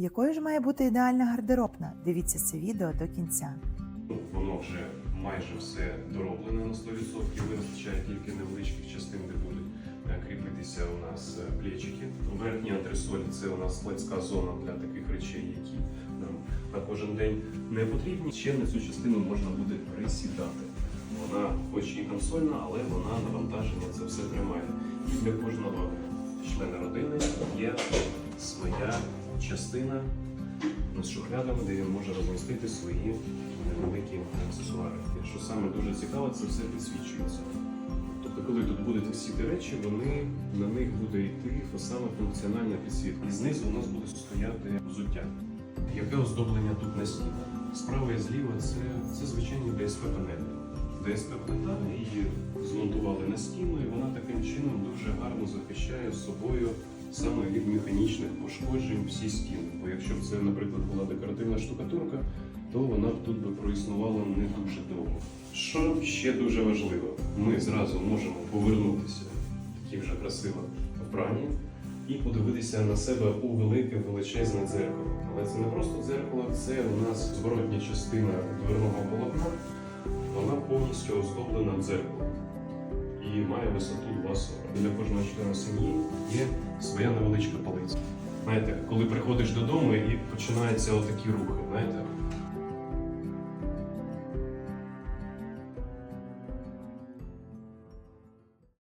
Якою ж має бути ідеальна гардеробна? Дивіться це відео до кінця. Воно вже майже все дороблене на 100%, вистачає тільки невеличких частин, де будуть е, кріпитися у нас е, плечики. Верхня антресоль це у нас складська зона для таких речей, які нам на кожен день не потрібні. Ще на цю частину можна буде присідати. Вона хоч і консольна, але вона навантаження це все тримає. І для кожного члена родини є своя частина з шухлядами, де він може розмістити свої невеликі аксесуари. Що саме дуже цікаво, це все підсвічується. Тобто, коли тут будуть висіти речі, вони на них буде йти саме функціональна підсвітка. І знизу у нас буде стояти взуття. Яке оздоблення тут на стіні? Справа і зліва це, це звичайні ДСП панелі. ДСП плита її змонтували на стіну, і вона таким чином дуже гарно захищає собою саме від механічних пошкоджень всі стіни. Бо якщо б це, наприклад, була декоративна штукатурка, то вона б тут би проіснувала не дуже довго. Що ще дуже важливо, ми зразу можемо повернутися такі вже красиво вбрані і подивитися на себе у велике величезне дзеркало. Але це не просто дзеркало, це у нас зворотня частина дверного полотна. Вона повністю оздоблена дзеркалом і має висоту 2,40. Для кожного члена сім'ї є своя невеличка полиця. Знаєте, коли приходиш додому і починаються отакі рухи, знаєте,